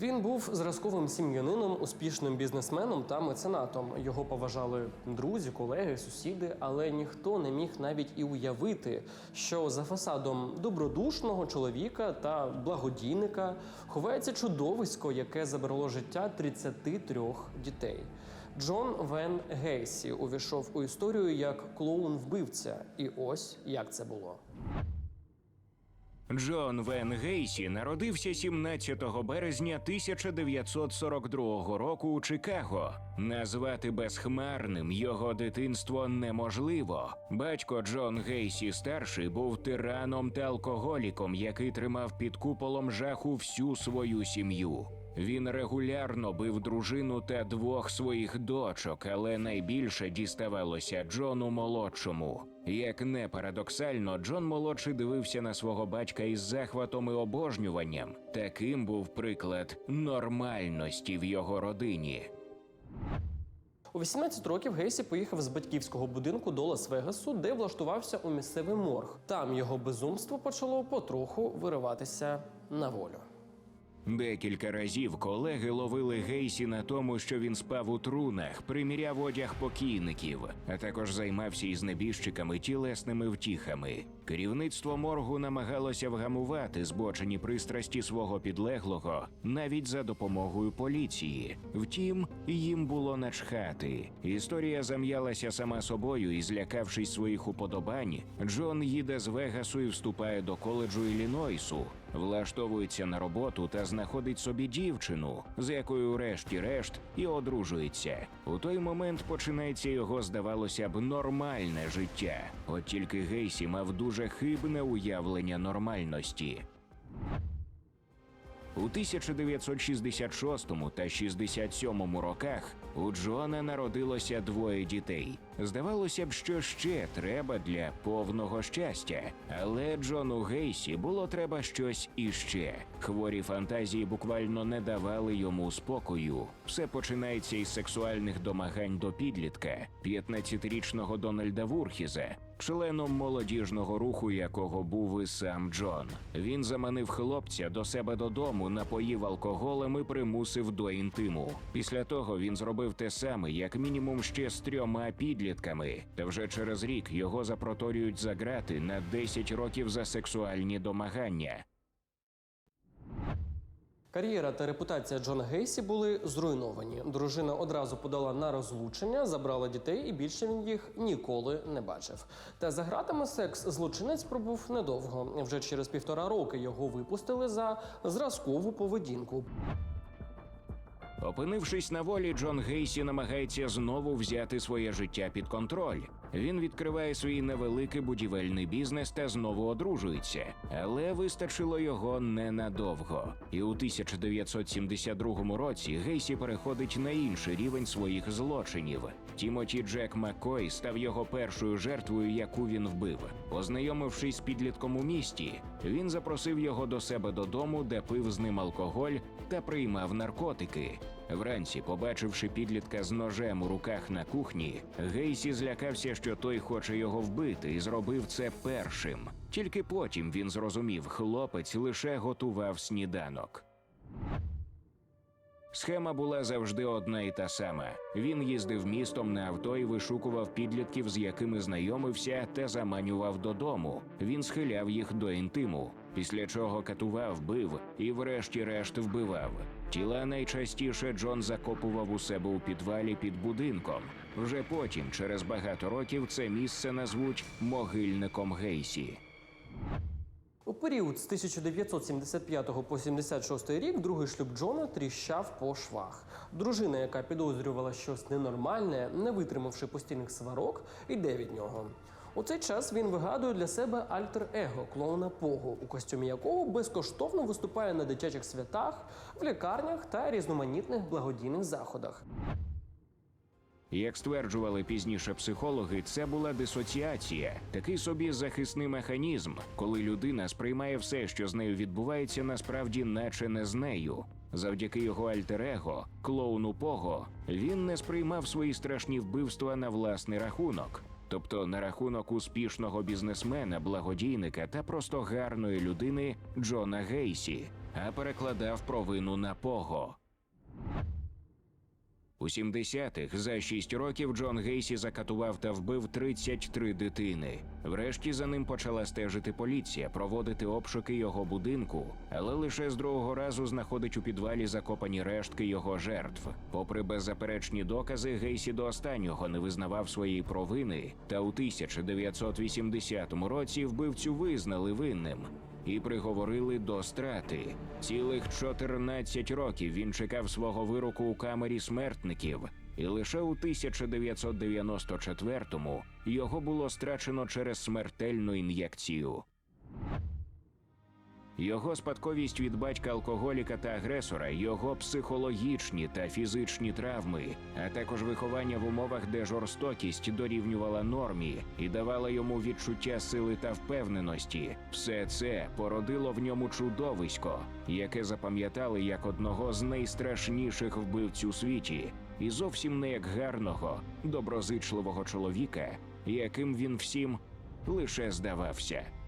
Він був зразковим сім'янином, успішним бізнесменом та меценатом. Його поважали друзі, колеги, сусіди, але ніхто не міг навіть і уявити, що за фасадом добродушного чоловіка та благодійника ховається чудовисько, яке забрало життя 33 дітей. Джон Вен Гейсі увійшов у історію як клоун-вбивця, і ось як це було. Джон Вен Гейсі народився 17 березня 1942 року у Чикаго. Назвати безхмарним його дитинство неможливо. Батько Джон Гейсі старший був тираном та алкоголіком, який тримав під куполом жаху всю свою сім'ю. Він регулярно бив дружину та двох своїх дочок, але найбільше діставалося Джону молодшому. Як не парадоксально, Джон молодший дивився на свого батька із захватом і обожнюванням. Таким був приклад нормальності в його родині. У 18 років Гейсі поїхав з батьківського будинку до Лас-Вегасу, де влаштувався у місцевий морг. Там його безумство почало потроху вириватися на волю. Декілька разів колеги ловили Гейсі на тому, що він спав у трунах, приміряв одяг покійників, а також займався із небіжчиками тілесними втіхами. Керівництво моргу намагалося вгамувати збочені пристрасті свого підлеглого навіть за допомогою поліції. Втім, їм було начхати. Історія зам'ялася сама собою, і злякавшись своїх уподобань, Джон їде з Вегасу і вступає до коледжу Іллінойсу, влаштовується на роботу та знаходить собі дівчину, з якою, врешті-решт, і одружується. У той момент починається його, здавалося б, нормальне життя. От тільки Гейсі мав дуже хибне уявлення нормальності. У 1966 та 67 роках у Джона народилося двоє дітей. Здавалося б, що ще треба для повного щастя, але Джону Гейсі було треба щось іще. Хворі фантазії буквально не давали йому спокою. Все починається із сексуальних домагань до підлітка, 15-річного Дональда Вурхіза, членом молодіжного руху, якого був і сам Джон. Він заманив хлопця до себе додому, напоїв алкоголем і примусив до інтиму. Після того він зробив те саме, як мінімум ще з трьома підлітками. Та вже через рік його запроторюють за грати на 10 років за сексуальні домагання. Кар'єра та репутація Джона Гейсі були зруйновані. Дружина одразу подала на розлучення, забрала дітей, і більше він їх ніколи не бачив. Та за гратами секс злочинець пробув недовго. Вже через півтора роки його випустили за зразкову поведінку. Опинившись на волі, Джон Гейсі намагається знову взяти своє життя під контроль. Він відкриває свій невеликий будівельний бізнес та знову одружується, але вистачило його ненадовго. І у 1972 році Гейсі переходить на інший рівень своїх злочинів. Тімоті Джек Маккой став його першою жертвою, яку він вбив. Познайомившись з підлітком у місті, він запросив його до себе додому, де пив з ним алкоголь та приймав наркотики. Вранці, побачивши підлітка з ножем у руках на кухні, Гейсі злякався, що той хоче його вбити, і зробив це першим. Тільки потім він зрозумів, хлопець лише готував сніданок. Схема була завжди одна і та сама. Він їздив містом на авто і вишукував підлітків, з якими знайомився, та заманював додому. Він схиляв їх до інтиму, після чого катував, бив і, врешті-решт, вбивав. Тіла найчастіше Джон закопував у себе у підвалі під будинком. Вже потім, через багато років, це місце назвуть могильником Гейсі. У період з 1975 по 76 рік другий шлюб Джона тріщав по швах. Дружина, яка підозрювала щось ненормальне, не витримавши постійних сварок, йде від нього. У цей час він вигадує для себе альтер-его клоуна Пого, у костюмі якого безкоштовно виступає на дитячих святах, в лікарнях та різноманітних благодійних заходах. Як стверджували пізніше психологи, це була дисоціація, такий собі захисний механізм, коли людина сприймає все, що з нею відбувається, насправді, наче не з нею. Завдяки його альтер-его, клоуну Пого, він не сприймав свої страшні вбивства на власний рахунок. Тобто на рахунок успішного бізнесмена, благодійника та просто гарної людини Джона Гейсі. а перекладав провину на пого. У 70-х за 6 років Джон Гейсі закатував та вбив 33 дитини. Врешті за ним почала стежити поліція, проводити обшуки його будинку, але лише з другого разу знаходить у підвалі закопані рештки його жертв. Попри беззаперечні докази, Гейсі до останнього не визнавав своєї провини, та у 1980 році вбивцю визнали винним і приговорили до страти. Цілих 14 років він чекав свого вироку у камері смертників, і лише у 1994-му його було страчено через смертельну ін'єкцію. Його спадковість від батька алкоголіка та агресора, його психологічні та фізичні травми, а також виховання в умовах, де жорстокість дорівнювала нормі і давала йому відчуття сили та впевненості. Все це породило в ньому чудовисько, яке запам'ятали як одного з найстрашніших вбивць у світі, і зовсім не як гарного, доброзичливого чоловіка, яким він всім лише здавався.